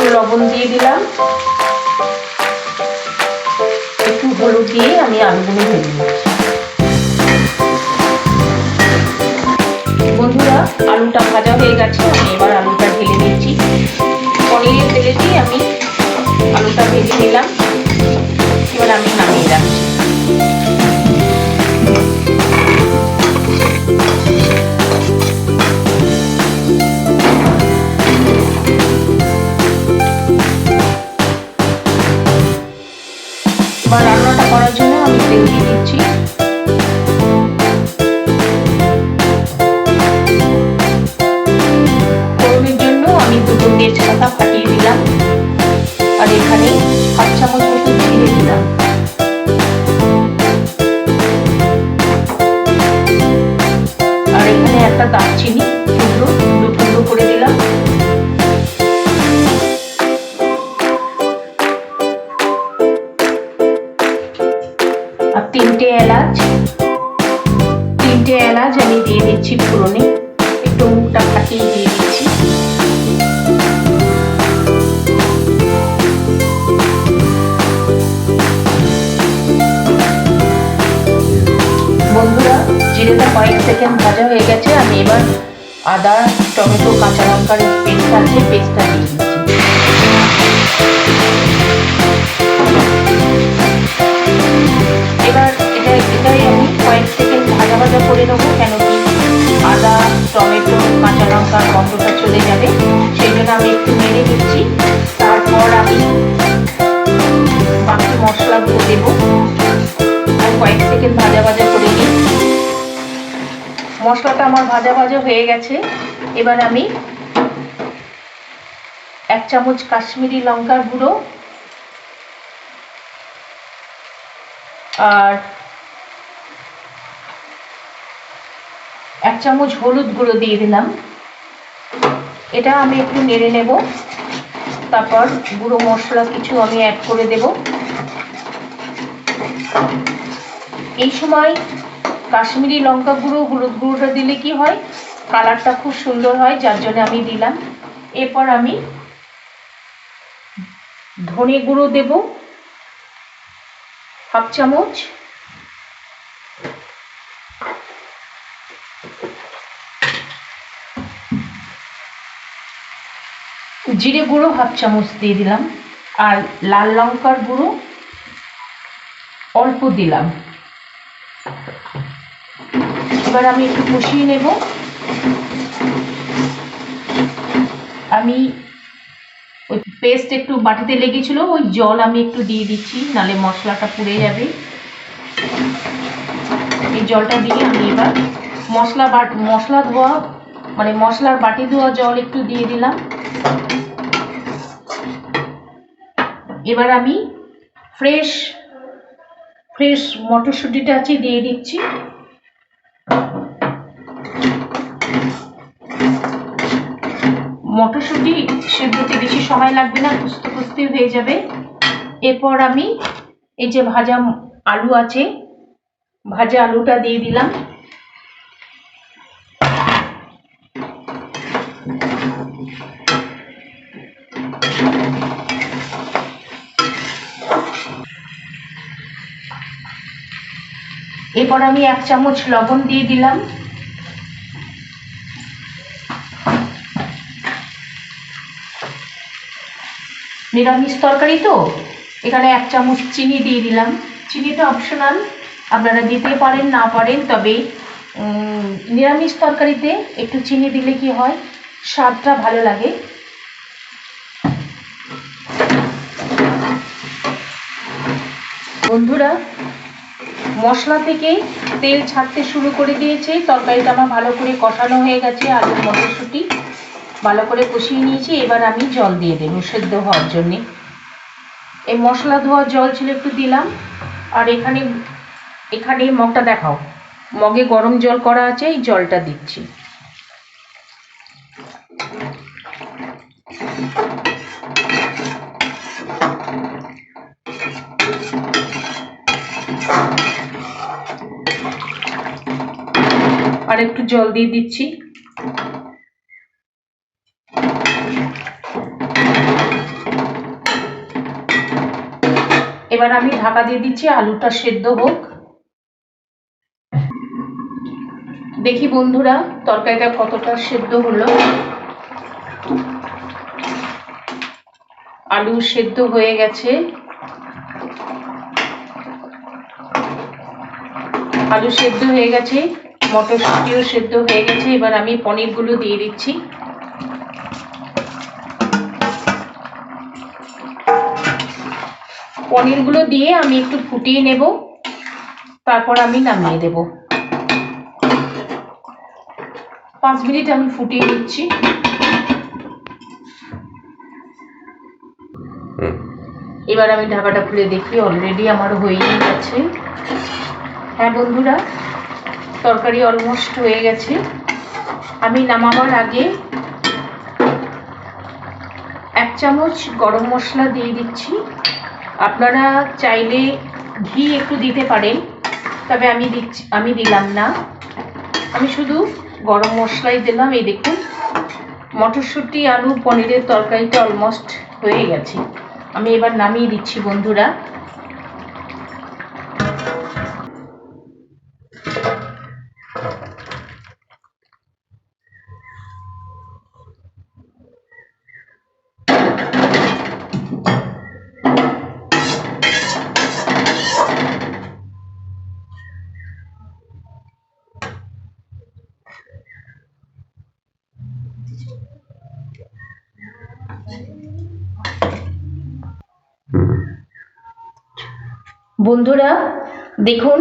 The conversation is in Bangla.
একটু লবণ দিয়ে দিলাম। একটু হলুদ দিয়ে আমি আলুগুলো ভেজে নিচ্ছি। বন্ধুরা, আলুটা ভাজা হয়ে গেছে, আমি এবার রান্নাটা করার জন্য আমি তেল দিয়ে দিচ্ছি। ফোড়নের জন্য আমি দুটো তেজপাতা ফাটিয়ে দিলাম। আর এখানে হাফ চামচ মতো গেছে আমি এবার আদা, টমেটো, কাঁচা লঙ্কার পেস্ট আছে, পেস্টটা দিয়ে দিচ্ছি। এবার এটা, এটাই আমি কয়েক সেকেন্ড ভাজা ভাজা করে নেব কেন কি আদা, টমেটো, কাঁচা লঙ্কার গন্ধটা চলে যাবে, সেই জন্য আমি একটু মেরে নিচ্ছি। তারপর আমি বাকি মশলাগুলো দেবো। আর কয়েক সেকেন্ড ভাজা ভাজা করে মশলাটা আমার ভাজা ভাজা হয়ে গেছে। এবার আমি এক চামচ কাশ্মীরি লঙ্কার গুঁড়ো আর এক চামচ হলুদ গুঁড়ো দিয়ে দিলাম। এটা আমি একটু নেড়ে নেব। তারপর গুঁড়ো মশলা কিছু আমি অ্যাড করে দেব। এই সময় কাশ্মীরি লঙ্কা গুঁড়ো, হলুদ গুঁড়োটা দিলে কি হয়? কালারটা খুব সুন্দর হয়, যার জন্য আমি দিলাম। এরপর আমি ধনে গুঁড়ো দেব, হাফ চামচ। জিরে গুঁড়ো হাফ চামচ দিয়ে দিলাম, আর লাল লঙ্কার গুঁড়ো অল্প দিলাম। এবার আমি একটু কষিয়ে নেব। আমি ওই পেস্ট একটু বাটিতে লেগেছিল, ওই জল আমি একটু দিয়ে দিচ্ছি, নালে মশলাটা পুড়ে যাবে। এই জলটা দিয়ে আমি এবার মশলা বাট মশলা ধোয়া মানে মশলার বাটি ধোয়া জল একটু দিয়ে দিলাম। এবার আমি ফ্রেশ ফ্রেশ মটরশুঁটিটা আছে, দিয়ে দিচ্ছি। মটরশুঁটি সেদ্ধতে বেশি সময় লাগবে না কুস্তে কুস্তে হয়ে যাবে। এরপর আমি এই যে ভাজা আলু আছে, ভাজা আলুটা দিয়ে দিলাম। এরপর আমি এক চামচ লবণ দিয়ে দিলাম। নিরামিষ তরকারি তো। এখানে এক চামচ চিনি দিয়ে দিলাম। চিনিটা অপশনাল আপনারা দিতে পারেন, না পারেন, তবে নিরামিষ তরকারিতে একটু চিনি দিলে কি হয়? স্বাদটা ভালো লাগে। বন্ধুরা, মশলা থেকে তেল ছাড়তে শুরু করে দিয়েছে। তরকারিটা আমার ভালো করে কষানো হয়ে গেছে আলু মটরশুঁটি। ভালো করে কষিয়ে নিয়েছি, এবার আমি জল দিয়ে দেবো সেদ্ধ হওয়ার জন্যে। এই মশলা ধোয়া জল ছিল একটু দিলাম, আর এখানে এখানে মগটা দেখাও। মগে গরম জল করা আছে, এই জলটা দিচ্ছি। আর একটু জল দিয়ে দিচ্ছি। এবার আমি ঢাকা দিয়ে দিচ্ছি আলুটা সেদ্ধ হোক। দেখি বন্ধুরা, তরকারিটা কতটা সেদ্ধ হলো। আলু সেদ্ধ হয়ে গেছে। আলু সেদ্ধ হয়ে গেছে, মটরশুঁটিও সেদ্ধ হয়ে গেছে। এবার আমি পনিরগুলো দিয়ে দিচ্ছি। পনিরগুলো দিয়ে আমি একটু ফুটিয়ে নেব। তারপর আমি নামিয়ে দেব। পাঁচ মিনিট আমি ফুটিয়ে নিচ্ছি। এবার আমি ঢাকাটা খুলে দেখি অলরেডি আমার হয়েই গেছে। হ্যাঁ বন্ধুরা, তরকারি অলমোস্ট হয়ে গেছে। আমি নামাবার আগে এক চামচ গরম মশলা দিয়ে দিচ্ছি। আপনারা চাইলে ঘি একটু দিতে পারেন, তবে আমি দিচ্ছি, আমি দিলাম না। আমি শুধু গরম মশলাই দিলাম, এই দেখুন, মটরশুঁটি, আলু, পনিরের তরকারিটা অলমোস্ট হয়ে গেছে। আমি এবার নামিয়ে দিচ্ছি বন্ধুরা। বন্ধুরা দেখুন